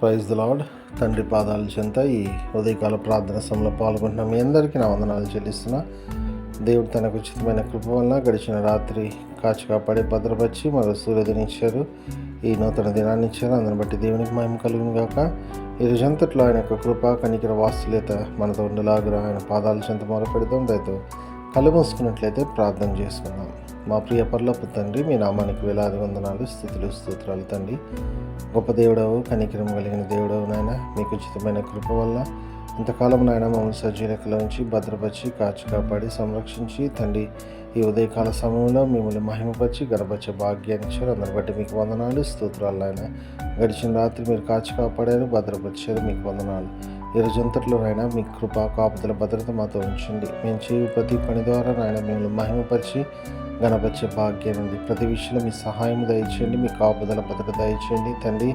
Praise the lord తండ్రి పాదాల చెంత ఈ ఉదయకాల ప్రార్థన సమయంలో పాల్గొంటున్న మీ అందరికీ నా వందనాలు చెల్లిస్తున్నా. దేవుడు తనకు ఉచితమైన కృప వలన గడిచిన రాత్రి కాచి కాపాడి భద్రపరిచి మరో సూర్యోదయనిచ్చారు ఈ నూతన దినాన్ని ఇచ్చారు. అందుని బట్టి దేవునికి మహిమ కలుగును గాక. ఈ రోజంతట్లో ఆయన యొక్క కృప కనికర వాస్తులేత మనతో ఉండలాగా ఆయన పాదాల చెంత మొరపెడదాం దయతో కళ్ళు మూసుకున్నట్లయితే ప్రార్థన చేసుకుందాం. మా ప్రియ పర్లపు తండ్రి మీ నామానికి వేలాది వందనాలు స్థితులు స్తోత్రాలు తండ్రి. గొప్ప దేవుడవు కనికరం కలిగిన దేవుడవు నాయన మీకు ఉచితమైన కృప వల్ల ఇంతకాలం నాయన మమ్మల్ని సజీలకలో ఉంచి భద్రపరిచి కాచి కాపాడి సంరక్షించి తండ్రి ఈ ఉదయకాల సమయంలో మిమ్మల్ని మహిమపరిచి గర్భచ్చే భాగ్యాన్ని ఇచ్చారు. అందరి బట్టి మీకు వందనాలు స్తోత్రాలు నాయన. గడిచిన రాత్రి మీరు కాచి కాపాడారు భద్రపరిచారు మీకు వందనాలు. ఈ రోజంతట్లో నాయన మీ కృప కాపుదల భద్రత మాతో ఉంచండి. మేము చేయు ప్రతి పని ద్వారా నాయన మిమ్మల్ని మహిమపరిచి గణపరిచే భాగ్యం ఉంది ప్రతి విషయంలో మీ సహాయం దయచేయండి మీ కాపుదల భద్రత దయచేయండి. తండ్రి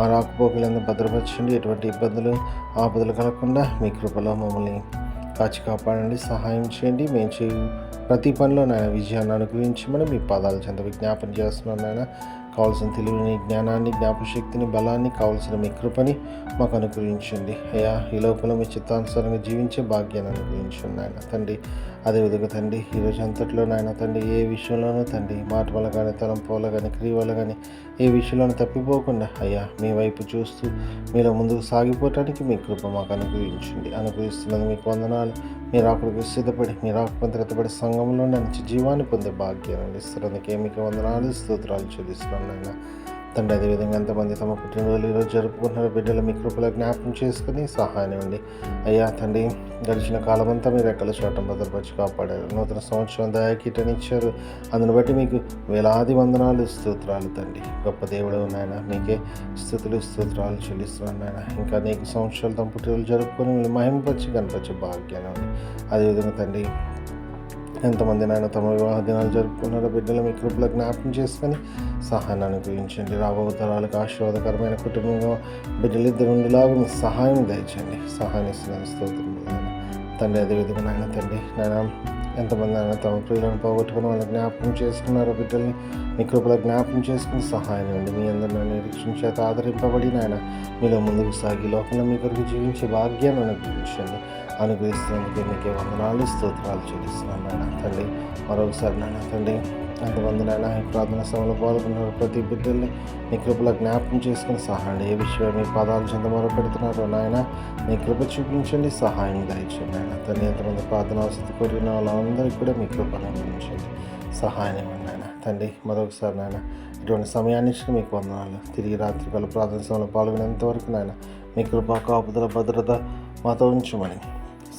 మా రాకపోకలందు భద్రపరచండి. ఎటువంటి ఇబ్బందులు ఆపదలు కలగకుండా మీ కృపలో మమ్మల్ని కాచి కాపాడండి సహాయం చేయండి. మేము చేయు ప్రతి పనిలో నాయన విజయాన్ని అనుగ్రహించమని మీ పాదాలు చెంత విజ్ఞాపన చేస్తున్నాను నాయన. కావాల్సిన తెలివిని జ్ఞానాన్ని జ్ఞాపశక్తిని బలాన్ని కావాల్సిన మీ కృపని మాకు అనుగ్రహించండి. అయ్యా ఈ లోపల మీ చిత్తానుసారంగా జీవించే భాగ్యాన్ని అనుగ్రహించండి ఆయన తండ్రి అదేవిధంగా తండ్రి ఈరోజు అంతట్లో నాయన తండ్రి ఏ విషయంలోనూ తండ్రి మాట వల్ల కానీ తలంపు వల్ల కానీ క్రియ వల్ల కానీ ఏ విషయంలోనూ తప్పిపోకుండా అయ్యా మీ వైపు చూస్తూ మీలో ముందుకు సాగిపోవటానికి మీ కృప మాకు అనుగ్రహించండి. అనుగ్రహిస్తున్నది మీకు వందనాలు. మీరు అక్కడికి సిద్ధపడి మీరు ఆకుపంతరతపడి సంఘంలో నుంచి జీవాన్ని పొందే భాగ్యాన్ని ఇస్తున్నందుకే మీకు వందనాలు స్తోత్రాలు చెల్లిస్తున్నాను నాయన. తండ్రి అదేవిధంగా ఎంతమంది తమ పుట్టినరోజులు ఈరోజు జరుపుకుంటున్నారు బిడ్డలు మీ కృపలో జ్ఞాపకం చేసుకుని సహాయం ఇవ్వండి. అయ్యా తండ్రి గడిచిన కాలమంతా మీరు ఎక్కడ చోట భద్రపరిచి కాపాడారు? నూతన సంవత్సరం దయాకీటని ఇచ్చారు అందును బట్టి మీకు వేలాది వందనాలు స్తోత్రాలు తండ్రి. గొప్ప దేవుడు నాయన మీకే స్థుతులు స్తోత్రాలు చెల్లిస్తున్నాను నాయన. ఇంకా నీకు సంవత్సరాలు తమ పుట్టినరోజులు జరుపుకొని మిమ్మల్ని మహిమపరిచి కనపరిచే భాగ్యాన్ని ఉంది అదేవిధంగా తండ్రి ఎంతమంది నాయన తమ వివాహ దినాలు జరుపుకున్నారో బిడ్డలు మీ కృపలో జ్ఞాపకం చేసుకొని సహాయాన్ని అనుగ్రహించండి. రాబో తరాలకు ఆశీర్వాదకరమైన కుటుంబంగా బిడ్డలు ఇద్దరు ఉండేలాగా మీ సహాయం దయచండి సహాయం ఇస్తున్నాను స్తోత్రం. తండ్రి అదేవిధంగా నాయన తండ్రి నాయన ఎంతమంది ఆయన తమ ప్రియులను పోగొట్టుకుని వాళ్ళ జ్ఞాపకం చేసుకున్నారో బిడ్డల్ని మీ కృపలో జ్ఞాపకం చేసుకుని సహాయం అండి మీ అందరూ నన్ను నిరీక్షణ చేత ఆదరింపబడి నాయన మీలో ముందుకు సాగి లోకంలో మీ కొరకు జీవించే భాగ్యాన్ని అనుగ్రహించండి. అనుగ్రహిస్తున్నందుకు మీకే వందనాలు స్తోత్రాలు చెల్లిస్తున్నాను నాయన తండ్రి. మరొకసారి నాయన తండ్రి నాకు నాయన ఈ ప్రార్థన సభలో పాల్గొన్నారు. ప్రతి బిడ్డల్ని మీ కృపలో జ్ఞాపకం చేసుకుని సహాయం ఏ విషయం మీ పదాలు చెంత మొరపెడుతున్నారో నాయన మీ కృప చూపించండి సహాయం దయచండి ఆయన తండ్రి ఎంతమంది ప్రార్థన అవసరం కోరిన వాళ్ళందరికీ కూడా మీ కృపను అందించండి సహాయం ఇవ్వండి నాయన. తండ్రి మరొకసారి నాయన ఇటువంటి సమయాన్ని ఇచ్చిన మీకు వందనాలు. తిరిగి రాత్రికాల ప్రార్థన సభలో పాల్గొనేంత వరకు నాయన మీ కృప కాపుదల భద్రత మాతో ఉంచమని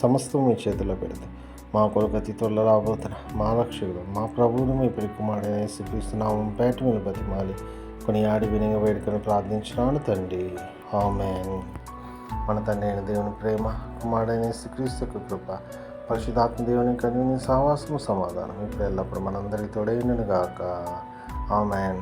సమస్తం మీ చేతిలో పెడతాం మా కొరకు అతి త్వరలో రాబోతున్న మా రక్షకుడు మా ప్రభువును మీ ప్రికుమారుడైన యేసుక్రీస్తు నామం పేట మీద బతిమాలి కొన్ని ఆడి వినయ వేడుకను ప్రార్థించినాను తండ్రి. ఆమెన్. మన తండ్రి అయిన దేవుని ప్రేమ కుమారుడైన యేసుక్రీస్తు కృప పరిశుధాత్మ దేవుని కలిగిన సహవాసము సమాధానం ఇప్పుడు ఎల్లప్పుడు మనందరికీ తోడైనను గాక ఆమెన్.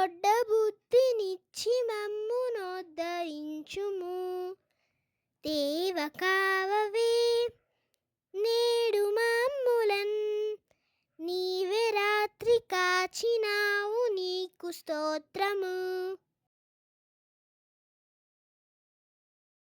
దొడ్డ బుద్ధినిచ్చి మమ్మునోద్ధరించుము దేవ కావవే నేడు మమ్ములన్. నీవే రాత్రి కాచినావు నీకు స్తోత్రం